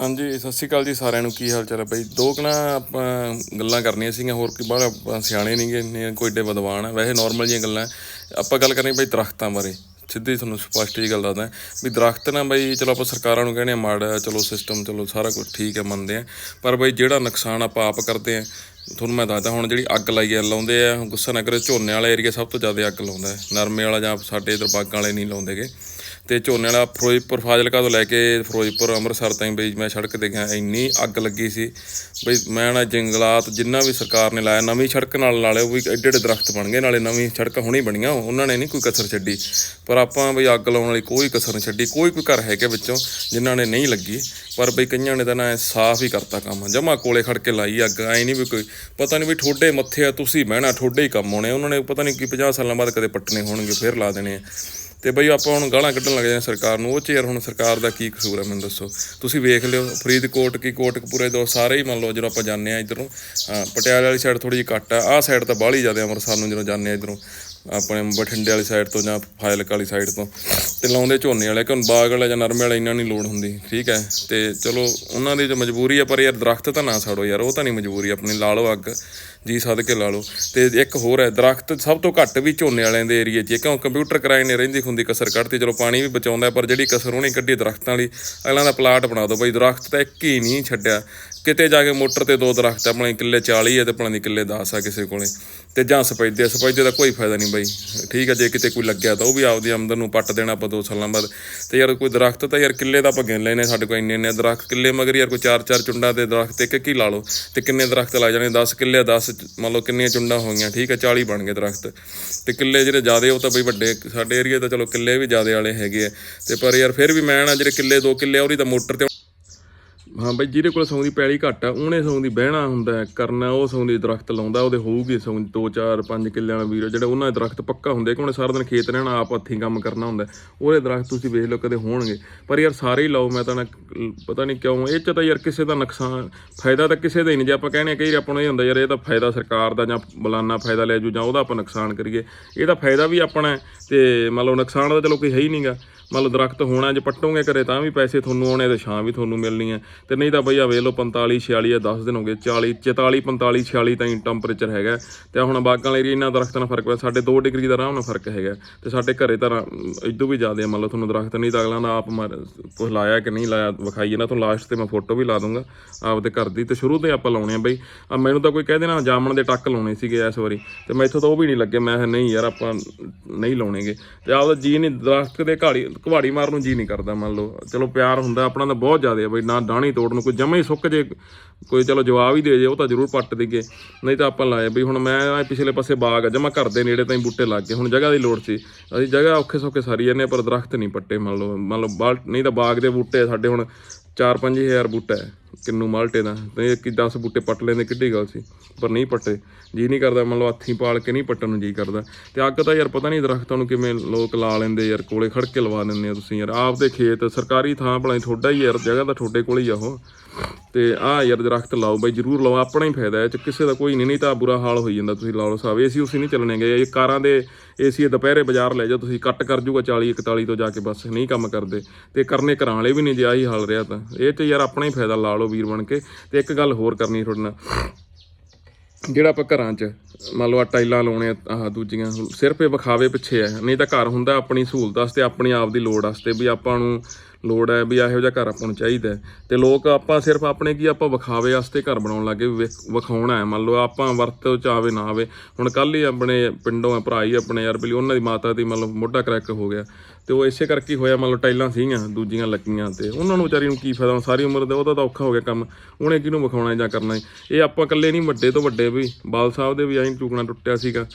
ਹਾਂਜੀ, ਸਤਿ ਸ਼੍ਰੀ ਅਕਾਲ ਜੀ ਸਾਰਿਆਂ ਨੂੰ। ਕੀ ਹਾਲ ਚਾਲ ਹੈ ਬਾਈ? ਦੋ ਕੁ ਆਪਾਂ ਗੱਲਾਂ ਕਰਨੀਆਂ ਸੀਗੀਆਂ, ਹੋਰ ਕੀ ਬਾਹਰ ਆਪਾਂ ਸਿਆਣੇ ਨਹੀਂਗੇ ਨੇ ਕੋਈ ਏਡੇ ਵਿਦਵਾਨ ਆ। ਵੈਸੇ ਨਾਰਮਲ ਜੀਆਂ ਗੱਲਾਂ। ਆਪਾਂ ਗੱਲ ਕਰਨੀ ਬਈ ਦਰਖਤਾਂ ਬਾਰੇ। ਸਿੱਧੀ ਤੁਹਾਨੂੰ ਸਪਸ਼ਟ ਜੀ ਗੱਲ ਦੱਸਦਾ। ਵੀ ਦਰਖਤ ਨਾ ਬਾਈ, ਚਲੋ ਆਪਾਂ ਸਰਕਾਰਾਂ ਨੂੰ ਕਹਿੰਦੇ ਆ ਮਾੜਾ, ਚਲੋ ਸਿਸਟਮ ਚਲੋ ਸਾਰਾ ਕੁਝ ਠੀਕ ਹੈ, ਮੰਨਦੇ ਆ। ਪਰ ਬਈ ਜਿਹੜਾ ਨੁਕਸਾਨ ਆਪਾਂ ਆਪ ਕਰਦੇ ਆ, ਤੁਹਾਨੂੰ ਮੈਂ ਦੱਸਦਾ ਹੁਣ ਜਿਹੜੀ ਅੱਗ ਲਾਈ ਆ, ਲਾਉਂਦੇ ਆ, ਗੁੱਸਾ ਨਾ ਕਰੇ ਝੋਨੇ ਵਾਲਾ ਏਰੀਆ ਸਭ ਤੋਂ ਜ਼ਿਆਦਾ ਅੱਗ ਲਾਉਂਦਾ। ਨਰਮੇ ਵਾਲਾ ਜਾਂ ਸਾਡੇ ਇਧਰ ਬਾਗਾਂ ਵਾਲੇ ਨਹੀਂ ਲਾਉਂਦੇਗੇ। ਤੇ ਝੋਨੇ ਵਾਲਾ ਫਿਰੋਜ਼ਪੁਰ ਫਾਜ਼ਿਲਕਾ ਤੋਂ ਲੈ ਕੇ ਫਿਰੋਜ਼ਪੁਰ, ਅੰਮ੍ਰਿਤਸਰ ਤਾਈਂ ਬਈ ਮੈਂ ਸੜਕ ਤੇ ਗਿਆ ਇੰਨੀ ਅੱਗ ਲੱਗੀ ਸੀ। ਬਈ ਮੈਂ ਨਾ ਜੰਗਲਾਤ ਜਿੰਨਾ ਵੀ ਸਰਕਾਰ ਨੇ ਲਾਇਆ, ਨਵੀਂ ਸੜਕ ਨਾਲ ਨਾਲੇ ਉਹ ਵੀ ਐਡੇ ਐਡੇ ਦਰਖਤ ਬਣ ਗਏ, ਨਾਲੇ ਨਵੀਂ ਸੜਕ ਹੁਣੀ ਬਣੀਆਂ, ਉਹਨਾਂ ਨੇ ਨਹੀਂ ਕੋਈ ਕਸਰ ਛੱਡੀ। ਪਰ ਆਪਾਂ ਬਈ ਅੱਗ ਲਾਉਣ ਵਾਲੀ ਕੋਈ ਕਸਰ ਨਹੀਂ ਛੱਡੀ, ਕੋਈ ਕੋਈ ਘਰ ਹੈਗੇ ਵਿੱਚੋਂ ਜਿਨ੍ਹਾਂ ਨੇ ਨਹੀਂ ਲੱਗੀ, ਪਰ ਬਈ ਕਈਆਂ ਨੇ ਤਾਂ ਨਾ ਸਾਫ਼ ਹੀ ਕਰਤਾ ਕੰਮ, ਜਮਾ ਕੋਲੇ ਖੜ ਕੇ ਲਾਈ ਅੱਗ, ਐ ਨਹੀਂ ਵੀ ਕੋਈ, ਪਤਾ ਨਹੀਂ ਵੀ ਠੋਡੇ ਮੱਥੇ ਆ, ਤੁਸੀਂ ਬਹਿਣਾ, ਠੋਡੇ ਹੀ ਕੰਮ ਆਉਣੇ ਉਹਨਾਂ ਨੇ ਪਤਾ ਨਹੀਂ ਕੀ 50 ਸਾਲਾਂ ਬਾਅਦ ਕਦੇ ਪੱਟਣੇ ਹੋਣਗੇ, ਫਿਰ ਲਾ ਦੇਣੇ ਆ। ਤੇ ਬਈ ਆਪਾਂ ਹੁਣ ਗਾਲਾਂ ਕੱਢਣ ਲੱਗ ਜਾਂਦੇ ਹਾਂ ਸਰਕਾਰ ਨੂੰ। ਉਹ ਚ ਯਾਰ ਹੁਣ ਸਰਕਾਰ ਦਾ ਕੀ ਕਸੂਰ ਹੈ, ਮੈਨੂੰ ਦੱਸੋ। ਤੁਸੀਂ ਵੇਖ ਲਿਓ, ਫਰੀਦਕੋਟ ਕੀ ਕੋਟਕਪੂਰੇ ਦੋ ਸਾਰੇ ਹੀ ਮੰਨ ਲਓ ਜਦੋਂ ਆਪਾਂ ਜਾਂਦੇ ਆ ਇਧਰੋਂ ਪਟਿਆਲੇ ਵਾਲੀ ਸਾਈਡ ਥੋੜੀ ਜਿਹੀ ਘੱਟ ਆ, ਆਹ ਸਾਈਡ ਤਾਂ ਬਾਹਲੀ ਜ਼ਿਆਦਾ ਅੰਮ੍ਰਿਤਸਰ ਨੂੰ ਜਦੋਂ ਜਾਂਦੇ ਆ ਇਧਰੋਂ। ਆਪਣੇ ਬਠਿੰਡੇ ਵਾਲੀ ਸਾਈਡ ਤੋਂ ਜਾਂ ਫਾਇਲਕ ਵਾਲੀ ਸਾਈਡ ਤੋਂ। ਤੇ ਲਾਉਂਦੇ ਝੋਨੇ ਵਾਲੇ ਕਿ ਬਾਗ ਵਾਲਾ ਜਾਂ ਨਰਮੇ ਵਾਲਾ ਇੰਨਾ ਨਹੀਂ ਲੋੜ ਹੁੰਦੀ, ਠੀਕ ਹੈ? ਤੇ ਚਲੋ, ਉਹਨਾਂ ਦੀ ਜੋ ਮਜਬੂਰੀ ਆ, ਪਰ ਯਾਰ ਦਰਖਤ ਤਾਂ ਨਾ ਸਾੜੋ ਯਾਰ, ਉਹ ਤਾਂ ਨਹੀਂ ਮਜਬੂਰੀ, ਆਪਣੀ ਲਾ ਲਓ ਅੱਗ, ਜੀ ਸਦ ਕੇ ਲਾ ਲਓ। ਤੇ ਇੱਕ ਹੋਰ ਹੈ, ਦਰਖਤ ਸਭ ਤੋਂ ਘੱਟ ਵੀ ਝੋਨੇ ਵਾਲਿਆਂ ਦੇ ਏਰੀਏ 'ਚ ਕਿਉਂ? ਕੰਪਿਊਟਰ ਕਰਾਏ ਨੇ, ਰਹਿੰਦੀ ਖੁੰਦੀ ਕਸਰ ਕੱਢਤੀ, ਚਲੋ ਪਾਣੀ ਵੀ ਬਚਾਉਂਦਾ, ਪਰ ਜਿਹੜੀ ਕਸਰ ਉਹਨੇ ਕੱਢੀ ਦਰਖਤਾਂ ਵਾਲੀ ਅਗਲਾਂ ਦਾ ਪਲਾਟ ਬਣਾ ਦਿਓ ਬਈ, ਦਰਖਤ ਤਾਂ ਇੱਕ ਹੀ ਨਹੀਂ ਛੱਡਿਆ। ਕਿਤੇ ਜਾ ਕੇ ਮੋਟਰ ਤੇ ਦੋ ਦਰਖਤ, ਆਪਣੇ ਕਿੱਲੇ 40 ਹੈ ਤੇ ਆਪਣੇ ਦੀ ਕਿੱਲੇ 10 ਆ ਕਿਸੇ ਕੋਲੇ। ਤੇ ਜਾਂ ਸਪੈਦੇ ਸਪੈਦੇ ਦਾ ਕੋਈ ਫਾਇਦਾ ਨਹੀਂ ਬਾਈ। ਠੀਕ ਹੈ ਜੇ ਕਿਤੇ ਕੋਈ ਲੱਗਿਆ ਤਾਂ ਉਹ ਵੀ ਆਪਦੀ ਆਮਦਨ ਨੂੰ ਪੱਟ ਦੇਣਾ ਆਪਾਂ ਦੋ ਸਾਲਾਂ ਬਾਅਦ। ਤੇ ਯਾਰ ਕੋਈ ਦਰਖਤ ਤਾਂ ਯਾਰ ਕਿੱਲੇ ਦਾ ਆਪਾਂ ਗਿਣ ਲੈਨੇ ਸਾਡੇ ਕੋਲ ਇੰਨੇ ਇੰਨੇ ਦਰਖਤ ਕਿੱਲੇ ਮਗਰ ਯਾਰ ਕੋਈ ਚਾਰ ਚਾਰ ਚੁੰਡਾਂ ਤੇ ਦਰਖਤ ਇੱਕ ਇੱਕ ਹੀ ਲਾ ਲਓ। ਤੇ ਕਿੰਨੇ ਦਰਖਤ ਲਾ ਜਾਣੇ? 10 ਕਿੱਲੇ 10 ਮੰਨ ਲਓ ਕਿੰਨੀਆਂ ਚੁੰਡਾਂ ਹੋਈਆਂ ਠੀਕ ਹੈ 40 ਬਣ ਗਏ ਦਰਖਤ। ਤੇ ਕਿੱਲੇ ਜਿਹੜੇ ਜ਼ਿਆਦੇ ਉਹ ਤਾਂ ਬਈ ਵੱਡੇ ਸਾਡੇ ਏਰੀਆ ਤਾਂ ਚਲੋ ਕਿੱਲੇ ਵੀ ਜ਼ਿਆਦੇ ਵਾਲੇ ਹੈਗੇ ਆ। ਤੇ ਪਰ ਯਾਰ ਫਿਰ ਵੀ ਮੈਂ ਨਾ ਜਿਹੜੇ ਕਿੱਲੇ ਦੋ ਕਿੱਲੇ ਆ, ਉਹਦੀ ਤਾਂ ਮੋਟਰ ਤੇ ਹਾਂ ਬਈ ਜਿਹਦੇ ਕੋਲ ਸੌਂ ਦੀ ਪੈਲੀ ਘੱਟ ਆ, ਉਹਨੇ ਸੌਂ ਦੀ ਬਹਿਣਾ ਹੁੰਦਾ ਕਰਨਾ, ਉਹ ਸੌਂ ਦੀ ਦਰਖਤ ਲਾਉਂਦਾ, ਉਹਦੇ ਹੋਊਗੀ ਸੌਂ 2 4 5 ਕਿੱਲਿਆਂ ਵਾਲਾ ਵੀਰ, ਜਿਹੜੇ ਉਹਨਾਂ ਦੇ ਦਰਖਤ ਪੱਕਾ ਹੁੰਦੇ ਕਿ ਉਹਨੇ ਸਾਰਾ ਦਿਨ ਖੇਤ ਰਹਿਣਾ, ਆਪ ਹੱਥੀਂ ਕੰਮ ਕਰਨਾ ਹੁੰਦਾ ਉਹਦੇ ਦਰਖਤ ਤੁਸੀਂ ਵੇਖ ਲਓ ਕਦੇ ਹੋਣਗੇ। ਪਰ ਯਾਰ ਸਾਰੇ ਹੀ ਲਾਓ, ਮੈਂ ਤਾਂ ਪਤਾ ਨਹੀਂ ਕਿਉਂ, ਇਹ ਚ ਤਾਂ ਯਾਰ ਕਿਸੇ ਦਾ ਨੁਕਸਾਨ, ਫਾਇਦਾ ਤਾਂ ਕਿਸੇ ਦਾ ਹੀ ਨਹੀਂ, ਜੇ ਆਪਾਂ ਕਹਿੰਦੇ ਕਈ ਆਪਾਂ ਨੂੰ ਇਹ ਹੁੰਦਾ ਯਾਰ, ਇਹ ਤਾਂ ਫਾਇਦਾ ਸਰਕਾਰ ਦਾ ਜਾਂ ਬਲਾਨਾ ਫਾਇਦਾ ਲੈ ਜੂ ਜਾਂ ਉਹਦਾ ਆਪਾਂ ਨੁਕਸਾਨ ਕਰੀਏ। ਇਹ ਤਾਂ ਫਾਇਦਾ ਵੀ ਆਪਣਾ ਹੈ ਤੇ ਮੰਨ ਲਓ ਨੁਕਸਾਨ ਤਾਂ ਚਲੋ ਕੋਈ ਹੈ ਹੀ ਨਹੀਂਗਾ ਮਤਲਬ ਲਓ ਦਰਖਤ ਹੋਣਾ ਜੇ ਪੱਟੋਗੇ ਘਰੇ ਤਾਂ ਵੀ ਪੈਸੇ ਤੁਹਾਨੂੰ ਆਉਣੇ ਤੇ ਛਾਂ ਵੀ ਤੁਹਾਨੂੰ ਮਿਲਣੀ ਹੈ। ਤੇ ਨਹੀਂ ਤਾਂ ਬਈ ਆ ਵੇਖ ਲਓ 45 46 ਆ 10 ਦਿਨ ਹੋ ਗਏ 40 44 45 46 ਤਾਈਂ ਟੈਂਪਰੇਚਰ ਹੈਗਾ। ਤੇ ਹੁਣ ਬਾਗਾਂ ਵਾਲੇ ਏਰੀਆ ਇਹਨਾਂ ਦਰਖਤਾਂ ਨਾਲ ਫ਼ਰਕ ਪਿਆ ਸਾਡੇ 2 ਡਿਗਰੀ ਦਾ ਆਰਾਮ ਨਾਲ ਫ਼ਰਕ ਹੈਗਾ। ਤੇ ਸਾਡੇ ਘਰੇ ਤਾਂ ਇਦੋਂ ਵੀ ਜ਼ਿਆਦਾ ਆ, ਮੰਨ ਲਓ ਤੁਹਾਨੂੰ ਦਰਖਤ ਨਹੀਂ ਤਾਂ ਅਗਲਾ ਨਾ ਆਪ ਮਾਰ- ਲਾਇਆ ਕਿ ਨਹੀਂ ਲਾਇਆ ਵਿਖਾਈਏ ਨਾ ਤੁਹਾਨੂੰ ਲਾਸਟ ਤੇ ਮੈਂ ਫੋਟੋ ਵੀ ਲਾ ਦੂੰਗਾ ਆਪਦੇ ਘਰ ਦੀ। ਤੇ ਸ਼ੁਰੂ ਤੋਂ ਹੀ ਆਪਾਂ ਲਾਉਣੇ ਆ ਬਈ। ਮੈਨੂੰ ਤਾਂ ਕੋਈ ਕਹਿ ਦੇਣਾ ਜਾਮਣ ਦੇ ਟੱਕ ਲਾਉਣੇ ਸੀਗੇ ਇਸ ਵਾਰੀ। ਤੇ ਮੈਥੋਂ ਤਾਂ ਉਹ ਵੀ ਨਹੀਂ ਲੱਗੇ ਮੈਂ ਨਹੀਂ ਯਾਰ ਆਪਾਂ ਨਹੀਂ ਲਾਉਣੇਗੇ। ਤੇ ਆਪਦਾ ਜੀ ਨਹੀਂ ਦਰਖਤ ਦੇ ਘਾੜੀ ਕੁਹਾੜੀ ਮਾਰਨ ਨੂੰ ਜੀ ਨਹੀਂ ਕਰਦਾ ਮੰਨ ਲਓ। ਚਲੋ ਪਿਆਰ ਹੁੰਦਾ ਆਪਣਾ ਤਾਂ ਬਹੁਤ ਜ਼ਿਆਦਾ ਆ ਬਈ ਨਾ ਡਾਣੀ ਤੋੜਨ ਨੂੰ ਕੋਈ ਜਮਾ ਹੀ ਸੁੱਕ ਜੇ ਕੋਈ ਚਲੋ ਜਵਾਬ ਹੀ ਦੇ ਜੇ ਉਹ ਤਾਂ ਜ਼ਰੂਰ ਪੱਟ ਦੇਗੇ ਨਹੀਂ ਤਾਂ ਆਪਾਂ ਲਾਏ ਬਈ ਹੁਣ ਮੈਂ ਪਿਛਲੇ ਪਾਸੇ ਬਾਗ ਆ ਜਮਾ ਘਰ ਦੇ ਨੇੜੇ ਤਾਂ ਹੀ ਬੂਟੇ ਲੱਗ ਗਏ ਹੁਣ ਜਗ੍ਹਾ ਦੀ ਲੋੜ ਸੀ। ਅਸੀਂ ਜਗ੍ਹਾ ਔਖੇ ਸੌਖੇ ਸਾਰੀ ਜਾਂਦੇ ਹਾਂ, ਪਰ ਦਰਖਤ ਨਹੀਂ ਪੱਟੇ ਮੰਨ ਲਓ ਮੰਨ ਲਓ ਬਾਲ ਨਹੀਂ ਤਾਂ ਬਾਗ ਦੇ ਬੂਟੇ ਸਾਡੇ ਹੁਣ 4-5000 ਬੂਟਾ ਹੈ। ਕਿੰਨੂ ਮਾਲਟੇ ਦਾ। ਤੇ ਕਿ 10 ਬੂਟੇ ਪੱਟ ਲੈਂਦੇ, ਕਿੱਡੀ ਗੱਲ ਸੀ। ਪਰ ਨਹੀਂ ਪੱਟੇ। ਜੀ ਨਹੀਂ ਕਰਦਾ, ਮੰਨ ਲਓ ਹੱਥੀਂ ਪਾਲ ਕੇ ਨਹੀਂ ਪੱਟਣ ਨੂੰ ਜੀ ਕਰਦਾ। ਤੇ ਅੱਗ ਤਾਂ ਯਾਰ ਪਤਾ ਨਹੀਂ ਦਰਖਤਾਂ ਨੂੰ ਕਿਵੇਂ ਲੋਕ ਲਾ ਲੈਂਦੇ ਯਾਰ, ਕੋਲੇ ਖੜ ਕੇ ਲਵਾ ਦਿੰਦੇ ਆ ਤੁਸੀਂ ਯਾਰ। ਆਪਦੇ ਖੇਤ, ਸਰਕਾਰੀ ਥਾਂ ਭਲਾ ਤੁਹਾਡਾ ਹੀ ਯਾਰ, ਜਗ੍ਹਾ ਤਾਂ ਤੁਹਾਡੇ ਕੋਲ ਹੀ ਆ ਉਹ। ਤੇ ਆਹ ਯਾਰ ਦਰਖਤ ਲਾਓ ਬਈ, ਜਰੂਰ ਲਾਓ, ਆਪਣਾ ਹੀ ਫਾਇਦਾ ਹੈ, ਇਹ ਚ ਕਿਸੇ ਦਾ ਕੋਈ ਨਹੀਂ ਨਹੀਂ ਤਾਂ ਬੁਰਾ ਹਾਲ ਹੋਈ ਜਾਂਦਾ ਤੁਸੀਂ ਲਾ ਲਓ ਸਾਬ ਏਸੀ ਉਸੇ ਨਹੀਂ ਚੱਲਣੇਗੇ ਇਹ ਕਾਰਾਂ ਦੇ ਏਸੀ ਦੁਪਹਿਰੇ ਬਾਜ਼ਾਰ ਲੈ ਜਾਓ ਤੁਸੀਂ, ਕੱਟ ਕਰ ਜੂਗਾ 40 41 ਤੋਂ ਜਾ ਕੇ ਬਸ, ਨਹੀਂ ਕੰਮ ਕਰਦੇ। ਤੇ ਕਰਨੇ ਘਰਾਂ ਵਾਲੇ ਵੀ ਨਹੀਂ ਜੇ ਆਹੀ ਹਾਲ ਰਿਹਾ ਤਾਂ। ਇਹ ਤੇ ਯਾਰ ਆਪਣਾ ਹੀ ਫਾਇਦਾ ਲਾ ਲਓ ਵੀਰ ਬਣ ਕੇ। ਤੇ ਇੱਕ ਗੱਲ ਹੋਰ ਕਰਨੀ ਤੁਹਾਡੇ ਨਾਲ। ਜਿਹੜਾ ਆਪਾਂ ਘਰਾਂ 'ਚ ਮੰਨ ਲਓ ਆਹ ਟਾਈਲਾਂ ਲਾਉਣੇ ਆਹ ਦੂਜੀਆਂ ਸਿਰਫ ਇਹ ਵਿਖਾਵੇ ਪਿੱਛੇ ਆ, ਨਹੀਂ ਤਾਂ ਘਰ ਹੁੰਦਾ ਆਪਣੀ ਸਹੂਲਤ ਵਾਸਤੇ, ਆਪਣੀ ਆਪ ਦੀ ਲੋੜ ਵਾਸਤੇ ਵੀ ਆਪਾਂ ਨੂੰ ਲੋੜ ਹੈ ਵੀ ਇਹੋ ਜਿਹਾ ਘਰ ਆਪਾਂ ਨੂੰ ਚਾਹੀਦਾ ਤੇ ਲੋਕ ਆਪਾਂ ਸਿਰਫ ਆਪਣੇ ਕੀ ਆਪਾਂ ਵਿਖਾਵੇ ਵਾਸਤੇ ਘਰ ਬਣਾਉਣ ਲੱਗੇ ਵੀ ਵਿਖਾਉਣਾ ਹੈ। ਮੰਨ ਲਓ ਆਪਾਂ ਵਰਤ ਚ ਆਵੇ ਨਾ ਆਵੇ। ਹੁਣ ਕੱਲ ਹੀ ਆਪਣੇ ਪਿੰਡੋਂ ਆ, ਭਰਾ ਹੀ ਆਪਣੇ ਯਾਰ ਬਲੀ ਉਹਨਾਂ ਦੀ ਮਾਤਾ ਦੀ ਮੰਨ ਲਓ ਮੋਢਾ ਕਰੈਕ ਹੋ ਗਿਆ। ਤੇ ਉਹ ਇਸੇ ਕਰਕੇ ਹੋਇਆ, ਮੰਨ ਲਓ ਟਾਈਲਾਂ ਸੀਗੀਆਂ, ਦੂਜੀਆਂ ਲੱਗੀਆਂ ਤੇ ਉਹਨਾਂ ਨੂੰ ਵਿਚਾਰੀ ਨੂੰ ਕੀ ਫਾਇਦਾ, ਹੁਣ ਸਾਰੀ ਉਮਰ ਦਾ ਉਹਦਾ ਤਾਂ ਔਖਾ ਹੋ ਗਿਆ ਕੰਮ, ਉਹਨੇ ਕਿਹਨੂੰ ਵਿਖਾਉਣਾ ਜਾਂ ਕਰਨਾ ਇਹ ਆਪਾਂ ਇਕੱਲੇ ਨਹੀਂ, ਵੱਡੇ ਤੋਂ ਵੱਡੇ ਵੀ, ਬਾਲ ਸਾਹਿਬ ਦੇ ਵੀ ਐਂ ਟੁਕਣਾ ਟੁੱਟਿਆ ਸੀਗਾ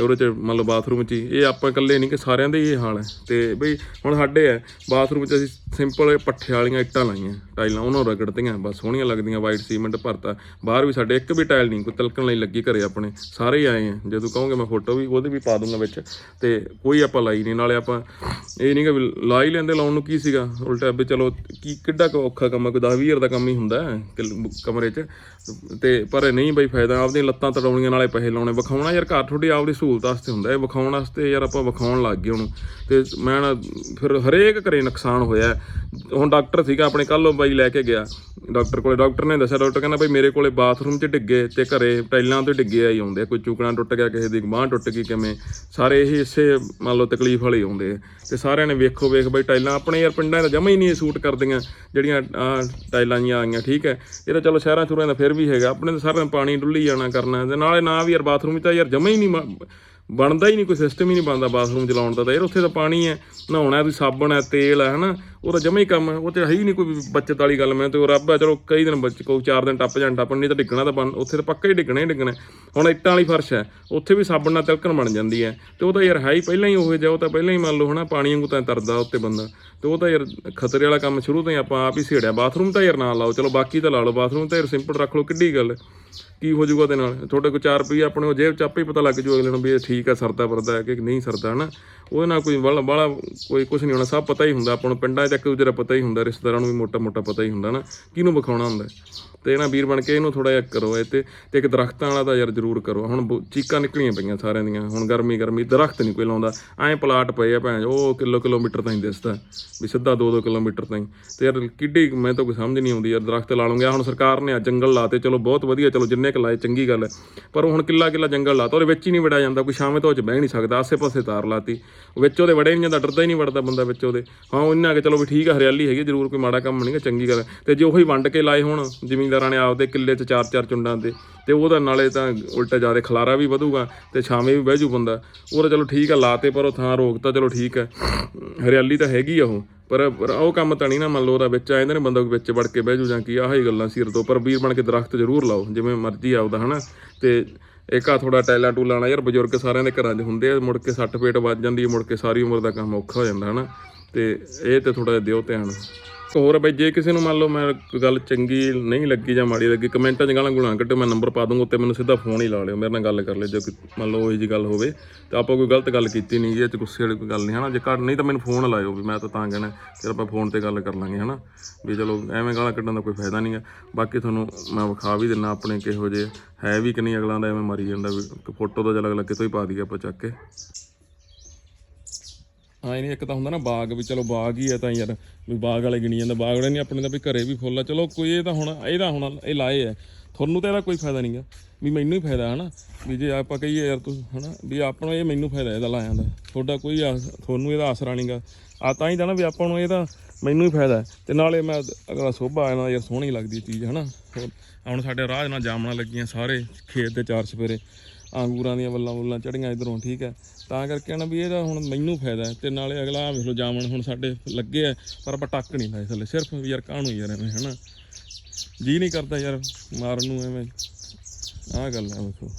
ਉਹਦੇ ਚ ਮੰਨ ਲਓ ਬਾਥਰੂਮ 'ਚ ਹੀ, ਇਹ ਆਪਾਂ ਇਕੱਲੇ ਨਹੀਂ ਕਿ ਸਾਰਿਆਂ ਦੇ ਹੀ ਇਹ ਹਾਲ ਹੈ। ਤੇ ਬਈ ਹੁਣ ਸਾਡੇ ਹੈ, ਬਾਥਰੂਮ 'ਚ ਅਸੀਂ ਸਿੰਪਲ ਪੱਠੇ ਵਾਲੀਆਂ ਇੱਟਾਂ ਲਾਈਆਂ, ਟਾਈਲਾਂ, ਉਹਨਾਂ ਨੂੰ ਰਗੜਤੀਆਂ, ਬਸ ਸੋਹਣੀਆਂ ਲੱਗਦੀਆਂ, ਵਾਈਟ ਸੀਮੈਂਟ ਭਰਤਾ, ਬਾਹਰ ਵੀ ਸਾਡੇ ਇੱਕ ਵੀ ਟਾਈਲ ਨਹੀਂ, ਕੋਈ ਤਲਕਣ ਲਈ ਲੱਗੀ ਘਰੇ ਆਪਣੇ, ਸਾਰੇ ਹੀ ਆਏ ਆ, ਜਦੋਂ ਕਹੋਗੇ ਮੈਂ ਫੋਟੋ ਵੀ ਉਹਦੇ ਵੀ ਪਾ ਦੂੰਗਾ ਵਿੱਚ, ਤੇ ਕੋਈ ਆਪਾਂ ਲਾਈ ਨਹੀਂ, ਨਾਲੇ ਆਪਾਂ ਇਹ ਨਹੀਂ ਲਾ ਹੀ ਲੈਂਦੇ, ਲਾਉਣ ਨੂੰ ਕੀ ਸੀਗਾ? ਉਲਟਾ ਵੀ ਚਲੋ ਕੀ, ਕਿੱਡਾ ਕੋ ਔਖਾ ਕੰਮ ਹੈ ਕੋਈ 10 20 ਦਾ ਕੰਮ ਹੀ ਹੁੰਦਾ ਹੈ ਕਮਰੇ 'ਚ। ਤੇ ਪਰ ਨਹੀਂ ਬਈ ਫਾਇਦਾ, ਆਪਦੀਆਂ ਲੱਤਾਂ ਤੜਾਉਣੀਆਂ ਨਾਲੇ ਪੈਸੇ ਲਾਉਣੇ। ਵਿਖਾਉਣਾ ਯਾਰ ਘਰ ਤੁਹਾਡੀ ਆਪਦੀ ਸਹੂਲਤ ਵਾਸਤੇ ਹੁੰਦਾ, ਇਹ ਵਿਖਾਉਣ ਵਾਸਤੇ ਯਾਰ ਆਪਾਂ ਵਿਖਾਉਣ ਲੱਗ ਗਏ ਹੁਣ। ਤੇ ਮੈਂ ਨਾ ਫਿਰ ਹਰੇਕ ਘਰੇ ਨੁਕਸਾਨ ਹੋਇਆ। ਹੁਣ ਡਾਕਟਰ ਸੀਗਾ, ਆਪਣੇ ਕੱਲੋਂ ਬਾਈ ਲੈ ਕੇ ਗਿਆ। ਡਾਕਟਰ ਕੋਲੇ, ਡਾਕਟਰ ਨੇ ਦੱਸਿਆ, ਡਾਕਟਰ ਕਹਿੰਦਾ ਬਈ ਮੇਰੇ ਕੋਲੇ ਬਾਥਰੂਮ 'ਚ ਡਿੱਗੇ ਤੇ ਘਰੇ ਟਾਈਲਾਂ ਤੋਂ ਡਿੱਗੇ ਆਈ ਆਉਂਦੇ ਆ। ਕੋਈ ਚੁਕਣਾ ਟੁੱਟ ਗਿਆ, ਕਿਸੇ ਦੀ ਬਾਂਹ ਟੁੱਟ ਗਈ ਕਿਵੇਂ, ਸਾਰੇ ਇਹ ਇਸੇ ਮੰਨ ਲਓ ਤਕਲੀਫ ਵਾਲੇ ਆਉਂਦੇ ਆ ਤੇ ਸਾਰਿਆਂ ਨੇ ਵੇਖੋ, ਵੇਖ ਬਈ ਟਾਈਲਾਂ ਆਪਣੇ ਯਾਰ ਪਿੰਡਾਂ 'ਚ ਜਮਾ ਹੀ ਨਹੀਂ ਸੂਟ ਕਰਦੀਆਂ, ਜਿਹੜੀਆਂ ਆਹ ਟਾਈਲਾਂ ਜੀਆਂ ਆਈਆਂ ਠੀਕ ਹੈ ਇਹ ਤਾਂ ਚਲੋ ਸ਼ਹਿਰਾਂ ਚੁਰਿਆਂ ਦਾ ਫਿਰ ਵੀ ਹੈਗਾ, ਆਪਣੇ ਤਾਂ ਸਾਰਿਆਂ ਨੇ ਪਾਣੀ ਡੁੱਲੀ ਜਾਣਾ ਕਰਨਾ, ਤੇ ਨਾਲੇ ਨਾ ਵੀ ਯਾਰ ਬਾਥਰੂਮ 'ਚ ਤਾਂ ਯਾਰ ਜਮਾ ਹੀ ਨਹੀਂ ਮ- ਬਣਦਾ ਹੀ ਨਹੀਂ ਕੋਈ ਸਿਸਟਮ ਹੀ ਨਹੀਂ ਬਣਦਾ ਬਾਥਰੂਮ ਚਲਾਉਣ ਦਾ ਤਾਂ। ਯਾਰ ਉੱਥੇ ਤਾਂ ਪਾਣੀ ਹੈ ਨਹਾਉਣਾ ਹੈ, ਸਾਬਣ ਹੈ ਤੇਲ ਹੈ ਹਨਾ? ਉਹ ਤਾਂ ਜਮਾ ਹੀ ਕੰਮ ਹੈ ਉਹ ਤੇ ਹੈ ਹੀ ਨਹੀਂ ਕੋਈ ਬੱਚਤ ਵਾਲੀ ਗੱਲ। ਮੈਂ ਤੇ ਉਹ ਰੱਬ ਆ ਚਲੋ ਕਈ ਦਿਨ ਬੱਚ ਕੋਈ ਚਾਰ ਦਿਨ ਟੱਪ ਜਾਣ ਟੱਪਣ ਨਹੀਂ ਤਾਂ ਡਿੱਗਣਾ ਤਾਂ ਬਣ ਉੱਥੇ ਤਾਂ ਪੱਕਾ ਹੀ ਡਿੱਗਣਾ ਹੀ ਡਿੱਗਣਾ ਹੁਣ ਇੱਟਾਂ ਵਾਲੀ ਫਰਸ਼ ਹੈ ਉੱਥੇ ਵੀ ਸਾਬਣ ਨਾਲ ਤਿਲਕਣ ਬਣ ਜਾਂਦੀ ਹੈ। ਤੇ ਉਹ ਤਾਂ ਯਾਰ ਹੈ ਹੀ ਪਹਿਲਾਂ ਹੀ ਉਹ ਜਿਹਾ ਉਹ ਤਾਂ ਪਹਿਲਾਂ ਹੀ ਮੰਨ ਲਓ ਹਨਾ ਪਾਣੀ ਵਾਂਗੂ ਤਾਂ ਤਰਦਾ ਉੱਤੇ ਬੰਦਾ। ਤੇ ਉਹ ਤਾਂ ਯਾਰ ਖਤਰੇ ਵਾਲਾ ਕੰਮ ਸ਼ੁਰੂ ਤੋਂ ਹੀ ਆਪਾਂ ਆਪ ਹੀ ਛੇੜਿਆ ਬਾਥਰੂਮ ਤਾਂ ਯਾਰ ਨਾ ਲਾਓ ਚਲੋ ਬਾਕੀ ਤਾਂ ਲਾ ਲਓ ਬਾਥਰੂਮ ਤਾਂ ਯਾਰ ਸਿੰਪਲ ਰੱਖ ਲਓ ਕਿੱਡੀ ਗੱਲ ਕੀ ਹੋ ਜਾਊਗਾ ਉਹਦੇ ਨਾਲ? ਤੁਹਾਡੇ ਕੋਲ 4 ਰੁਪਏ ਆਪਣੇ ਉਹ ਜੇਬ ਚ ਆਪੇ ਹੀ ਪਤਾ ਲੱਗ ਜੂ ਅਗਲੇ ਨੂੰ ਵੀ ਇਹ ਠੀਕ ਆ, ਸਰਦਾ ਵਰਦਾ ਹੈ ਕਿ ਨਹੀਂ ਸਰਦਾ, ਹਨਾ? ਉਹਦੇ ਨਾਲ ਕੋਈ ਵਾਲਾ ਵਾਲਾ ਕੋਈ ਕੁਝ ਨਹੀਂ ਹੋਣਾ, ਸਭ ਪਤਾ ਹੀ ਹੁੰਦਾ, ਆਪਾਂ ਨੂੰ ਪਿੰਡਾਂ 'ਚ ਇੱਕ ਦੂਜੇ ਦਾ ਪਤਾ ਹੀ ਹੁੰਦਾ, ਰਿਸ਼ਤੇਦਾਰਾਂ ਨੂੰ ਵੀ ਮੋਟਾ ਮੋਟਾ ਪਤਾ ਹੀ ਹੁੰਦਾ ਨਾ ਕਿਹਨੂੰ ਵਿਖਾਉਣਾ ਹੁੰਦਾ? ਤੇ ਨਾ ਵੀਰ ਬਣ ਕੇ ਇਹਨੂੰ ਥੋੜਾ ਜਿਹਾ ਕਰੋ ਇਹ ਤੇ ਤੇ ਇੱਕ ਦਰਖਤਾਂ ਵਾਲਾ ਤਾਂ ਯਾਰ ਜ਼ਰੂਰ ਕਰੋ। ਹੁਣ ਬ- ਚੀਕਾਂ ਨਿਕਲੀਆਂ ਪਈਆਂ ਸਾਰਿਆਂ ਦੀਆਂ, ਹੁਣ ਗਰਮੀ ਗਰਮੀ, ਦਰਖਤ ਨਹੀਂ ਕੋਈ ਲਾਉਂਦਾ। ਐਂ ਪਲਾਟ ਪਏ ਆ ਭੈਣ, ਉਹ ਕਿਲੋ ਕਿਲੋਮੀਟਰ ਤਾਈਂ ਦਿਸਦਾ ਵੀ ਸਿੱਧਾ 2-2 ਕਿਲੋਮੀਟਰ ਤਾਈਂ। ਤੇ ਯਾਰ ਕਿੱਡੀ ਮੈਂ ਤਾਂ ਕੋਈ ਸਮਝ ਨਹੀਂ ਆਉਂਦੀ ਯਾਰ ਦਰਖਤ ਲਾ ਲਵਾਂਗੇ ਹੁਣ ਸਰਕਾਰ ਨੇ ਆ ਜੰਗਲ ਲਾਤੇ, ਚਲੋ ਬਹੁਤ ਵਧੀਆ, ਚਲੋ ਜਿੰਨੇ ਕੁ ਲਾਏ, ਚੰਗੀ ਗੱਲ ਹੈ। ਪਰ ਉਹ ਹੁਣ ਕਿੱਲਾ ਕਿੱਲਾ ਜੰਗਲ ਲਾਤਾ, ਉਹਦੇ ਵਿੱਚ ਹੀ ਨਹੀਂ ਵੜਿਆ ਜਾਂਦਾ, ਕੋਈ ਛਾਵੇਂ ਤੋਂ ਉਹ ਚ ਬਹਿ ਨਹੀਂ ਸਕਦਾ, ਆਸੇ-ਪਾਸੇ ਤਾਰ ਲਾਤੀ। ਵਿੱਚ ਉਹਦੇ ਵੜੇ ਨਹੀਂ ਜਾਂਦਾ, ਡਰਦਾ ਹੀ ਨਹੀਂ ਵੜਦਾ ਬੰਦਾ ਵਿੱਚ ਉਹਦੇ। ਹਾਂ ਉਹਨਾਂ ਇੰਨਾ ਕਿ ਚਲੋ ਵੀ ਠੀਕ ਆ, ਹਰਿਆਲੀ ਹੈਗੀ ਜ਼ਰੂਰ ਕੋਈ ਮਾੜਾ ਕੰਮ ਨਹੀਂ ਚੰਗੀ ਗੱਲ ਹੈ। ਤੇ ਜੇ ਉਹੀ ਵੰਡ ਕੇ ਲਾਏ ਹੁਣ ਜ਼ਿਮੀਂਦਾਰਾਂ ਨੇ ਆਪਦੇ ਕਿੱਲੇ 'ਚ ਚਾਰ ਚਾਰ ਚੁੰਡਾਂ ਤੇ ਤੇ ਉਹਦਾ ਨਾਲੇ ਤਾਂ ਉਲਟਾ ਜ਼ਿਆਦਾ ਖਲਾਰਾ ਵੀ ਵਧੂਗਾ ਤੇ ਛਾਵੇਂ ਵੀ ਬਹਿ ਜੂ ਬੰਦਾ। ਉਹ ਤਾਂ ਚਲੋ ਠੀਕ ਆ, ਲਾਤੇ ਪਰ ਉਹ ਥਾਂ ਰੋਕ ਤਾਂ ਚਲੋ ਠੀਕ ਹੈ ਹਰਿਆਲੀ ਤਾਂ ਹੈਗੀ ਆ ਉਹ, ਪਰ ਉਹ ਕੰਮ ਤਾਂ ਨਹੀਂ ਨਾ ਮੰਨ ਲਓ ਉਹਦਾ ਵਿੱਚ ਆ ਜਾਂਦੇ ਨੇ ਬੰਦਾ ਵਿੱਚ ਵੜ ਕੇ ਬਹਿ ਜੂ ਜਾਂ ਕੀ, ਆਹ ਹੀ ਗੱਲਾਂ ਸਿਰ ਤੋਂ। ਪਰ ਵੀਰ ਬਣ ਕੇ ਦਰਖਤ ਜ਼ਰੂਰ ਲਾਓ, ਜਿਵੇਂ ਮਰਜ਼ੀ ਆਉਦਾ ਹਨਾ। ਤੇ ਇੱਕ ਆ ਥੋੜਾ ਟੈਲਾ ਟੂਲਾ ਨਾਲ ਯਾਰ ਬਜ਼ੁਰਗ ਸਾਰਿਆਂ ਦੇ ਘਰਾਂ 'ਚ ਹੁੰਦੇ ਆ, ਮੁੜ ਕੇ ਸੱਟ ਪੇਟ ਵੱਜ ਜਾਂਦੀ ਹੈ ਮੁੜ ਕੇ ਸਾਰੀ ਉਮਰ ਦਾ ਕੰਮ ਔਖਾ ਹੋ ਜਾਂਦਾ, ਹਨਾ। ਤੇ ਇਹ ਤੇ ਥੋੜਾ ਜਿਹਾ ਦਿਓ ਧਿਆਨ। ਹੋਰ ਬਈ, ਜੇ ਕਿਸੇ ਨੂੰ ਮੰਨ ਲਓ ਮੈਂ ਗੱਲ ਚੰਗੀ ਨਹੀਂ ਲੱਗੀ ਜਾਂ ਮਾੜੀ ਲੱਗੀ, ਕਮੈਂਟਾਂ 'ਚ ਗਾਲਾਂ ਗੁਲਾਂ ਕੱਢੋ ਮੈਂ ਨੰਬਰ ਪਾ ਦੂੰਗਾ, ਉੱਤੇ ਮੈਨੂੰ ਸਿੱਧਾ ਫੋਨ ਹੀ ਲਾ ਲਿਓ, ਮੇਰੇ ਨਾਲ ਗੱਲ ਕਰ ਲਿਓ, ਜੇ ਕੋਈ ਮੰਨ ਲਓ ਉਹੀ ਜੀ ਗੱਲ ਹੋਵੇ, ਤਾਂ ਆਪਾਂ ਕੋਈ ਗਲਤ ਗੱਲ ਕੀਤੀ ਨਹੀਂ ਜੀ ਇਹ 'ਚ ਗੁੱਸੇ ਵਾਲੀ ਕੋਈ ਗੱਲ ਨਹੀਂ, ਹਨਾ? ਜੇ ਘਰ ਨਹੀਂ ਤਾਂ ਮੈਨੂੰ ਫੋਨ ਲਾਇਓ ਵੀ, ਮੈਂ ਤਾਂ ਤਾਂ ਕਹਿਣਾ, ਫਿਰ ਆਪਾਂ ਫੋਨ ਤੇ ਗੱਲ ਕਰ ਲਾਂਗੇ, ਹਨਾ? ਵੀ ਚਲੋ, ਐਵੇਂ ਗਾਲਾਂ ਕੱਢਣ ਦਾ ਕੋਈ ਫਾਇਦਾ ਨਹੀਂ ਹੈ ਬਾਕੀ ਤੁਹਾਨੂੰ ਮੈਂ ਵਿਖਾ ਵੀ ਦਿੰਨਾ ਆਪਣੇ ਕਿਹੋ ਜਿਹੇ, ਹੈ ਵੀ ਕਿ ਨਹੀਂ, ਅਗਲਾ ਦਾ ਐਵੇਂ ਮਰੀ ਜਾਂਦਾ ਵੀ ਫੋਟੋ ਤਾਂ ਜਲ ਅਗਲਾ ਕਿਤੋਂ ਹੀ ਪਾ ਦਈਏ ਆਪਾਂ ਚੱਕ ਕੇ। ਹਾਂ, ਇਹ ਨਹੀਂ ਇੱਕ ਤਾਂ ਹੁੰਦਾ ਨਾ ਬਾਗ ਵੀ ਚਲੋ ਬਾਗ ਹੀ ਹੈ ਤਾਂ ਯਾਰ, ਵੀ ਬਾਗ ਵਾਲੇ ਗਿਣੀ ਜਾਂਦਾ, ਬਾਗ ਵਾਲੇ ਨਹੀਂ ਆਪਣੇ ਤਾਂ ਵੀ ਘਰੇ ਵੀ ਫੁੱਲ ਆ। ਚਲੋ ਕੋਈ ਇਹ ਤਾਂ ਹੁਣ ਇਹਦਾ ਹੁਣ ਇਹ ਲਾਏ ਆ। ਤੁਹਾਨੂੰ ਤਾਂ ਇਹਦਾ ਕੋਈ ਫਾਇਦਾ ਨਹੀਂਗਾ ਵੀ ਮੈਨੂੰ ਹੀ ਫਾਇਦਾ ਹਨਾ, ਵੀ ਜੇ ਆਪਾਂ ਕਹੀਏ ਯਾਰ ਤੂੰ ਹਨਾ, ਵੀ ਆਪਾਂ ਨੂੰ ਇਹ ਮੈਨੂੰ ਫਾਇਦਾ ਇਹਦਾ ਲਾਇਆ ਦਾ। ਤੁਹਾਡਾ ਕੋਈ ਆਸ- ਤੁਹਾਨੂੰ ਇਹਦਾ ਆਸਰਾ ਨਹੀਂਗਾ ਆ ਤਾਂ ਹੀ ਤਾਂ ਨਾ ਵੀ ਆਪਾਂ ਨੂੰ ਇਹਦਾ ਮੈਨੂੰ ਹੀ ਫਾਇਦਾ। ਹੈ। ਤੇ ਨਾਲੇ ਮੈਂ ਅਗਲਾ ਸੋਭਾ ਇਹਨਾਂ ਯਾਰ ਸੋਹਣੀ ਲੱਗਦੀ ਚੀਜ਼ ਹਨਾ। ਹੋਰ ਹੁਣ ਸਾਡੇ ਰਾਹ ਨਾਲ ਜਾਮਣਾ ਲੱਗੀਆਂ ਸਾਰੇ, ਖੇਤ ਦੇ ਚਾਰ ਸਪੇਰੇ ਅੰਗੂਰਾਂ ਦੀਆਂ ਵੱਲਾਂ ਵੱਲਾਂ ਚੜੀਆਂ ਇਧਰੋਂ, ਠੀਕ ਹੈ। ਤਾਂ ਕਰਕੇ ਨਾ ਵੀ ਇਹਦਾ ਹੁਣ ਮੈਨੂੰ ਫਾਇਦਾ ਹੈ ਤੇ ਨਾਲੇ ਅਗਲਾ ਆਹ ਵੇਖ ਲਓ, ਜਾਮਣ ਹੁਣ ਸਾਡੇ ਲੱਗੇ ਆ, ਪਰ ਆਪਾਂ ਟੱਕ ਨਹੀਂ ਲਾਏ ਥੱਲੇ। ਸਿਰਫ ਵੀ ਯਾਰ ਕਾਹਨੂੰ ਯਾਰ ਐਵੇਂ, ਹਨਾ? ਜੀ ਨਹੀਂ ਕਰਦਾ ਯਾਰ, ਮਾਰਨ ਨੂੰ ਐਵੇਂ। ਆਹ ਗੱਲ ਹੈ ਵੇਖੋ।